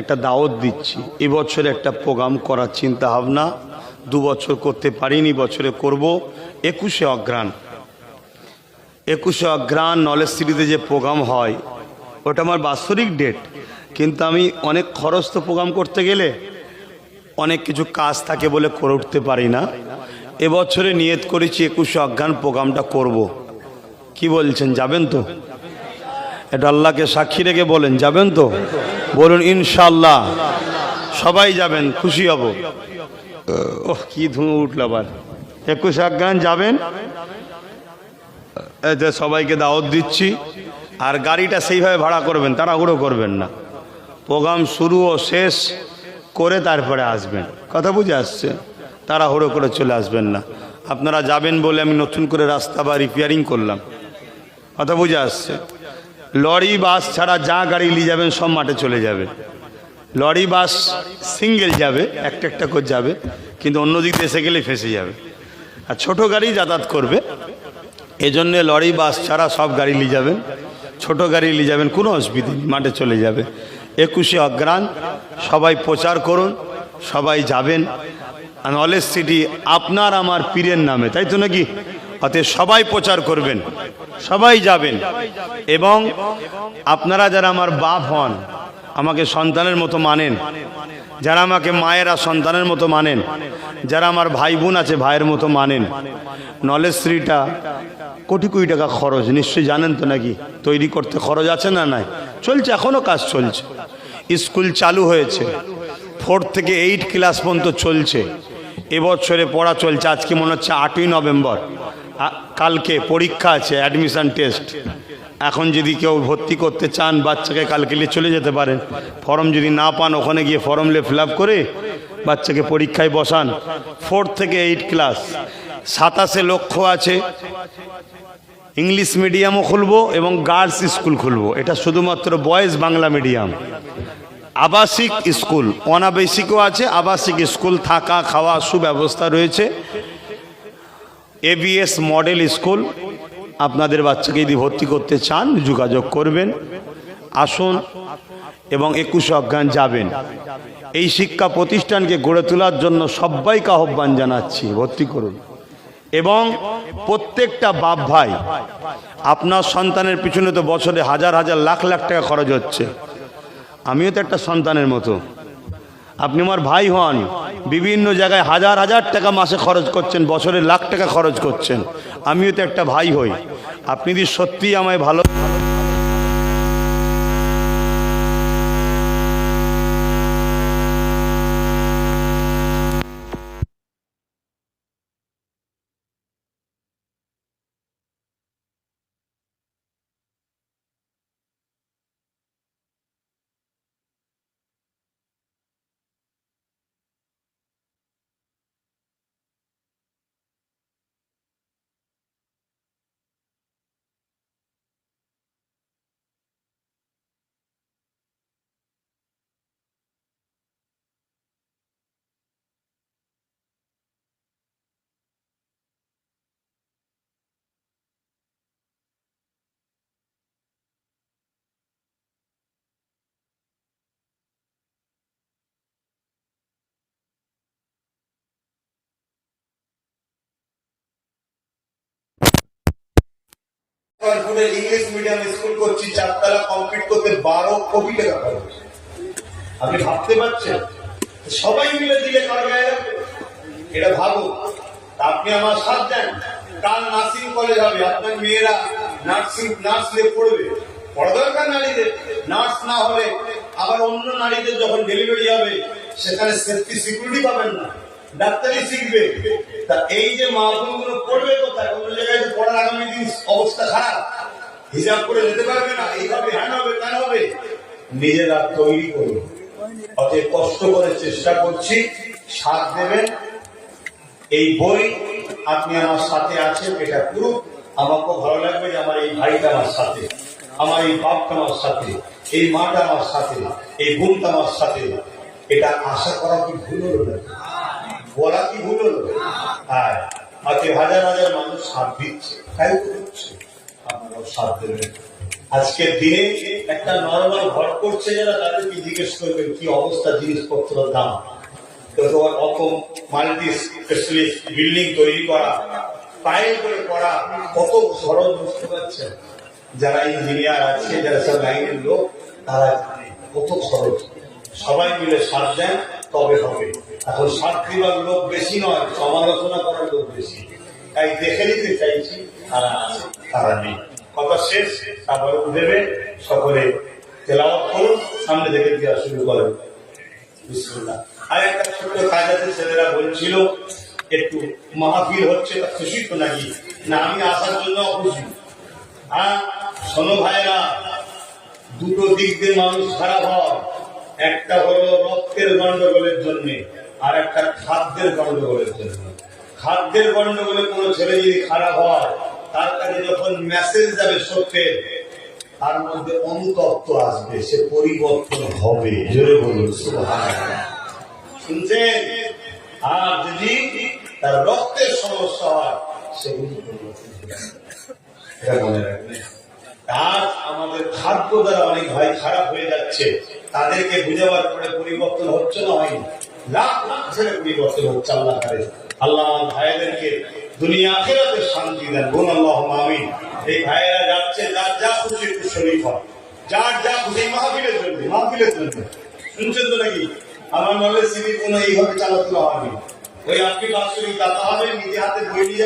একটা দাওয়াত দিচ্ছি। এবছর একটা প্রোগ্রাম করার চিন্তা ভাবনা দু বছর করতে পারিনি, বছরে করব। একুশে অগ্রাণ একুশে অগ্রাণ নলেজ সিটিতে যে প্রোগ্রাম হয়, ওটা আমার বাৎসরিক ডেট। কিন্তু আমি অনেক খরচ তো প্রোগ্রাম করতে গেলে, অনেক কিছু কাজ থাকে বলে করে উঠতে পারি না। এবছরে নিয়ত করেছি একুশে অজ্ঞান প্রোগ্রামটা করব। কি বলছেন, যাবেন তো? এটা আল্লাহকে সাক্ষী রেখে বলেন, যাবেন তো? বলুন ইনশাল্লাহ সবাই যাবেন, খুশি হব। ওহ, কি ধুঁ উঠল আবার। একুশ অজ্ঞান যাবেন? সবাইকে দাওয়াত দিচ্ছি। আর গাড়িটা সেইভাবে ভাড়া করবেন, তাড়াহুড়ো করবেন না। প্রোগ্রাম শুরু ও শেষ করে তারপরে আসবেন। কথা বুঝে আসছে? তাড়াহুড়ো করে চলে আসবেন না। আপনারা যাবেন বলে আমি নতুন করে রাস্তা বা রিপেয়ারিং করলাম। কথা বুঝে আসছে? লরি, বাস ছাড়া যা গাড়ি নিয়ে যাবেন সব মাঠে চলে যাবে। লরি, বাস সিঙ্গেল যাবে, একটা একটা করে যাবে, কিন্তু অন্য দিক এসে গেলে ফেসে যাবে। আর ছোট গাড়ি যাতায়াত করবে। এজন্যে লরি, বাস ছাড়া সব গাড়ি নিয়ে যাবেন। ছোট গাড়ি নিয়ে যাবেন, কোনো অসুবিধা নেই, মাঠে চলে যাবে। একুশে অগ্রাণ সবাই প্রচার করুন, সবাই যাবেন। নলেজ সিটি, আপনার আমার পীরের নামে, তাই তো নাকি? অতএব সবাই প্রচার করবেন, সবাই যাবেন। এবং আপনারা যারা আমার বাপ হন, আমাকে সন্তানের মতো মানেন, যারা আমাকে মায়েরা সন্তানের মতো মানেন, যারা আমার ভাই বোন আছে ভাইয়ের মতো মানেন, নলেজ শ্রীটা কোটি কোটি টাকা খরচ, নিশ্চয়ই জানেন তো নাকি, তৈরি করতে খরচ আছে না নাই? চলছে এখনও কাজ চলছে। স্কুল চালু হয়েছে ফোর থেকে এইট ক্লাস পর্যন্ত চলছে। এবছরে পড়া চলছে, আজকে মনে হচ্ছে আটই নভেম্বর। কালকে পরীক্ষা আছে অ্যাডমিশন টেস্ট এখন যদি কেউ ভর্তি করতে চান, বাচ্চাকে কালকে নিয়ে চলে যেতে পারেন। ফর্ম যদি না পান, ওখানে গিয়ে ফর্ম লে ফিল করে বাচ্চাকে পরীক্ষায় বসান। ফোর থেকে এইট ক্লাস সাতাশে লক্ষ্য আছে। ইংলিশ মিডিয়ামও খুলবো এবং গার্লস স্কুল খুলবো। এটা শুধুমাত্র বয়েজ বাংলা মিডিয়াম আবাসিক স্কুল, অনাবাসিকও আছে, আবাসিক স্কুল, থাকা, খাওয়া, সুব্যবস্থা রয়েছে। এবিএস মডেল স্কুল, আপনাদের বাচ্চাকে যদি ভর্তি করতে চান, যোগাযোগ করবেন, আসুন এবং একুশে অজ্ঞান যাবেন। এই শিক্ষা প্রতিষ্ঠানকে গড়ে তোলার জন্য সবাইকে আহ্বান জানাচ্ছি, ভর্তি করুন। এবং প্রত্যেকটা বাপ ভাই, আপনার সন্তানের পিছনে তো বছরে হাজার হাজার, লাখ লাখ টাকা খরচ হচ্ছে। আমিও তো একটা সন্তানের মতো। আপনি আমার ভাই হন, বিভিন্ন জায়গায় হাজার হাজার টাকা মাসে খরচ করছেন, বছরে লাখ টাকা খরচ করছেন। আমিও তো একটা ভাই হই। আপনি যদি সত্যিই আমায় ভালো কনফিডেন্ট ইংলিশ মিডিয়াম স্কুল করছি, চারতলা কমপ্লিট করতে বারো কোটি টাকা খরচ। আপনি ভাবতে পারছেন? সবাই মিলে দিলে এটা ভাবুন আপনি আমার সাথ দেন। কাল নার্সিং কলেজ হবে, আপনার মেয়েরা নার্সিং, নার্স নিয়ে পড়বে। পড়া দরকার নারীদের। নার্স না হলে আবার অন্য নারীদের যখন ডেলিভারি হবে, সেখানে সেফটি সিকিউরিটি পাবেন না। ডাক্তারি শিখবে। তা এই যে মা পড়বে কোথায়? অন্য জায়গায় তো পড়ার আগামী দিন অবস্থা খারাপ। হিসাব করে যেতে পারবে না, এইভাবে হ্যান হবে কেন হবে। নিজেরা তৈরি করুন। অতএব কষ্ট করে চেষ্টা করছি, সাথ দেবেন। এই বই আপনি আমার সাথে আছেন, এটা পুরো আমাকে ভালো লাগবে যে আমার এই ভাইটা আমার সাথে, আমার এই বাপটা আমার সাথে, এই মাটা আমার সাথে, এই বোনটা আমার সাথে। এটা আশা করা কি ভুল হলো না? বলা কি ভুল হলো? হ্যাঁ আজকে হাজার হাজার মানুষ সাথ দিচ্ছে, তাই আপনারাও দেবেন। দিনে একটা নর্মাল ঘর করছে যারা তাদেরকে জিজ্ঞেস করবেন, কি অবস্থা জিনিসপত্রের দাম? তোমার অত মাল্টি স্পেশালিস্ট বিল্ডিং তৈরি করা করে করা, কত খরচ বুঝতে পারছেন? যারা ইঞ্জিনিয়ার আছে, যারা সব লাইনের লোক, তারা কত খরচ সবাই মিলে সাথ দেন। তবে হবে। এখন দিবার লোক বেশি নয়, সমালোচনা করার লোক বেশি। তাই দেখে নিতে চাইছি, তারা আছে, তারা নেই। কথা শেষ, তারপরে উঠেবে, সকলে তেলাওয়াত করুন, সামনে দেখে দেওয়া শুরু করেন। আর একটা ছোট্ট ছেলেরা বলছিল, একটু মাহফিল হচ্ছে, তা খুশি তো নাকি? না, আমি আসার জন্য খুশি। হ্যাঁ শোনো ভাইরা দুটো দিক দিয়ে মানুষ খারাপ হয়। একটা হলো রক্তের গন্ডগোলের জন্য, আর একটা খাদ্যের গন্ডগোলের জন্য। খাদ্যের গন্ডগোলে কোনো ছেলে যদি খারাপ হয়, তার কাছে যখন মেসেজ যাবে সত্যের তার মধ্যে অনুতপ্ত আসবে, সে পরিবর্তন হবে। জোরে বলুন। শুনছেন? আর যদি তার রক্তের সমস্যা হয় সেগুলি পরিবর্তন আজ আমাদের খাদ্য দ্বারা অনেক ভাই খারাপ হয়ে যাচ্ছে। তাদেরকে বুঝাবার পরে পরিবর্তন হচ্ছে না হয়নি লাখ লাখ ছেলে পরিবর্তন হচ্ছে আল্লাহ আল্লাহ ভাইদেরকে দুনিয়া আখেরাতে শান্তি দেন। বোন আল্লাহ আমিন। এই ভাইয়েরা যাচ্ছে, যার যা খুশি একটু শরীর হয় যার যা খুশি মাহফিলের জন্য মাহফিলের জন্য। শুনছেন তো নাকি? আমার নলেজ সিবি কোনো এইভাবে চালাতে হয়নি ওই আপনি বাৎসরিক দাতা হবে, নিজে হাতে বই নিয়ে